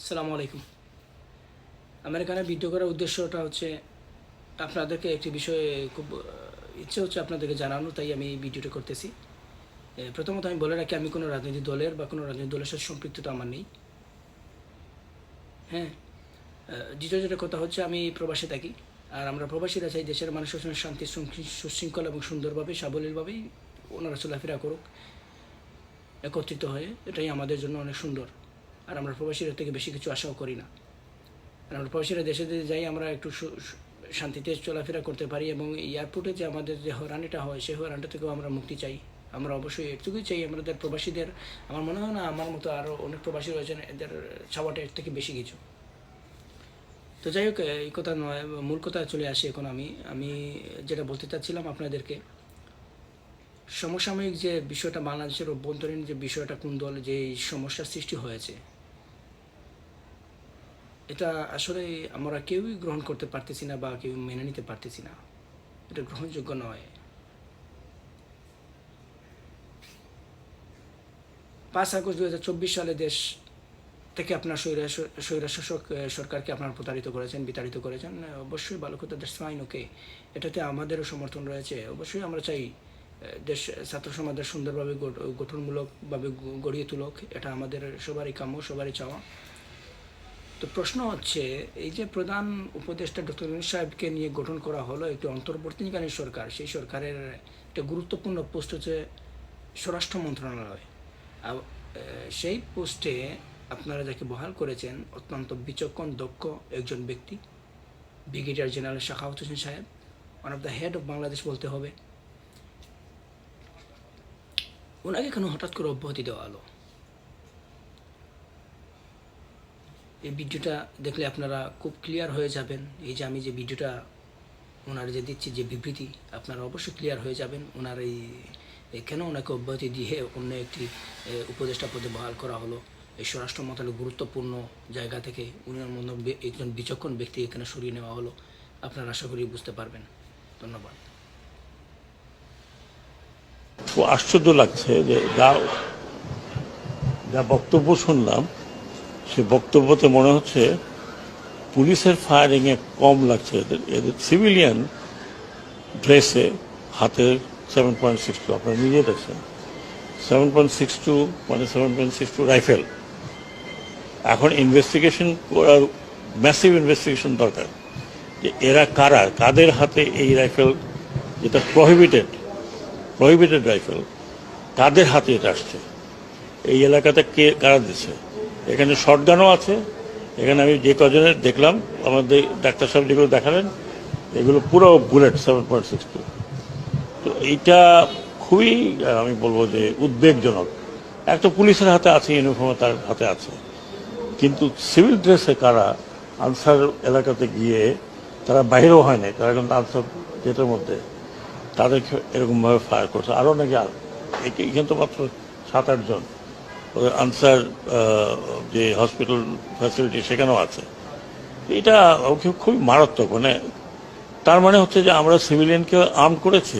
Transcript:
আসসালামু আলাইকুম আমার এখানে ভিডিও করার উদ্দেশ্যটা হচ্ছে, আপনাদেরকে একটি বিষয়ে খুব ইচ্ছে হচ্ছে আপনাদেরকে জানানো, তাই আমি এই ভিডিওটা করতেছি। প্রথমত আমি বলে রাখি, আমি কোনো রাজনৈতিক দলের বা কোনো রাজনৈতিক দলের সাথে সম্পৃক্ততা আমার নেই। হ্যাঁ দ্বিতীয় যেটা কথা হচ্ছে, আমি প্রবাসে থাকি, আর আমরা প্রবাসীরা চাই দেশের মানুষের সঙ্গে শান্তি শৃঙ্খ- সুশৃঙ্খল এবং সুন্দরভাবে, সাবলীলভাবেই ওনারা চলাফেরা করুক, একত্রিত হয়ে, এটাই আমাদের জন্য অনেক সুন্দর। আর আমরা প্রবাসীরা থেকে বেশি কিছু আশাও করি না। আর আমরা প্রবাসীরা দেশে দেশে যাই, আমরা একটু শান্তিতে চলাফেরা করতে পারি এবং এয়ারপোর্টে যে আমাদের যে হরানিটা হয়, সেই হরানিটা থেকেও আমরা মুক্তি চাই। আমরা অবশ্যই এটুকুই চাই আমাদের প্রবাসীদের, আমার মনে হয় না আমার মতো আরও অনেক প্রবাসী রয়েছেন, এদের ছাওয়াটা এর থেকে বেশি কিছু। তো যাই হোক, এই কথা নয়, মূল কথা চলে আসি এখন আমি। আমি যেটা বলতে চাচ্ছিলাম আপনাদেরকে, সমসাময়িক যে বিষয়টা বাংলাদেশের অভ্যন্তরীণ যে বিষয়টা, কোন দল যে সমস্যার সৃষ্টি হয়েছে এটা আসলে আমরা কেউই গ্রহণ করতে পারতেছি না বা কেউ মেনে নিতে পারতেছি না। এটা গ্রহণযোগ্য নয়। পাঁচ আগস্ট দু হাজার চব্বিশ সালে দেশ থেকে আপনার স্বৈরা, স্বৈরাশাসক সরকারকে আপনার প্রতারিত করেছেন, বিতাড়িত করেছেন। অবশ্যই ভালো কথা দ্যাটস ফাইন ওকে এটাতে আমাদেরও সমর্থন রয়েছে। অবশ্যই আমরা চাই দেশ, ছাত্র সমাজের সুন্দরভাবে গঠনমূলকভাবে গড়িয়ে তুলক। এটা আমাদের সবারই কাম্য, সবারই চাওয়া। তো প্রশ্ন হচ্ছে, এই যে প্রধান উপদেষ্টা ডক্টর ইউনুস সাহেবকে নিয়ে গঠন করা হলো একটি অন্তর্বর্তীকালীন সরকার, সেই সরকারের একটা গুরুত্বপূর্ণ পোস্ট হচ্ছে স্বরাষ্ট্র মন্ত্রণালয়। সেই পোস্টে আপনারা যাকে বহাল করেছেন, অত্যন্ত বিচক্ষণ, দক্ষ একজন ব্যক্তি, ব্রিগেডিয়ার জেনারেল শাখাউত হোসেন সাহেব one of the head of Bangladesh বলতে হবে। ওনাকে কেন হঠাৎ করে অব্যাহতি দেওয়া হলো? এই ভিডিওটা দেখলে আপনারা খুব ক্লিয়ার হয়ে যাবেন। এই যে আমি যে ভিডিওটা ওনার যে দিচ্ছি যে বিবৃতি, আপনারা অবশ্যই ক্লিয়ার হয়ে যাবেন। ওনার এই কেন ওনাকে অব্যাহতি দিয়ে অন্য একটি উপদেষ্টা পদে বহাল করা হলো? এই স্বরাষ্ট্র মন্ত্রণালয় গুরুত্বপূর্ণ জায়গা থেকে উনার বে- একজন বিচক্ষণ ব্যক্তি এখানে সরিয়ে নেওয়া হলো। আপনারা আশা করি বুঝতে পারবেন। ধন্যবাদ। আশ্চর্য লাগছে যে যা যা বক্তব্য শুনলাম সে বক্তব্যতে মনে হচ্ছে পুলিশের ফায়ারিং এ কম লাগছে এদের। এদের সিভিলিয়ান ড্রেসে হাতে সেভেন পয়েন্ট সিক্স টু আপনারা নিজে দেখছেন। সেভেন পয়েন্ট সিক্স টু মানে seven point six two rifle এখন ইনভেস্টিগেশন করার ম্যাসিভ ইনভেস্টিগেশন দরকার। যে এরা কারা, কাদের হাতে এই রাইফেল যেটা প্রহিবিটেড প্রহিবিটেড রাইফেল কাদের হাতে এটা আসছে? এই এলাকাতে কে কারা দিচ্ছে? এখানে শর্টগানও আছে। এখানে আমি যে কজনের দেখলাম, আমাদের ডাক্তার সাহেব যেগুলো দেখালেন, এগুলো পুরো bullet seven point six two তো এইটা খুবই, আমি বলব যে উদ্বেগজনক। একটা পুলিশের হাতে আছে ইউনিফর্ম তার হাতে আছে। কিন্তু সিভিল ড্রেসে কারা আনসার এলাকাতে গিয়ে তারা বাইরেও হয় নাই, তারা কিন্তু আনসার গেটের মধ্যে, তাদেরকে এরকমভাবে ফায়ার করছে। আরও নাকি এখানে তো মাত্র সাত, আটজন। আনসার যে হসপিটাল ফ্যাসিলিটি সেখানেও আছে। এটা খুবই মারাত্মক মানে তার মানে হচ্ছে যে আমরা সিভিলিয়ানকে আর্ম করেছি।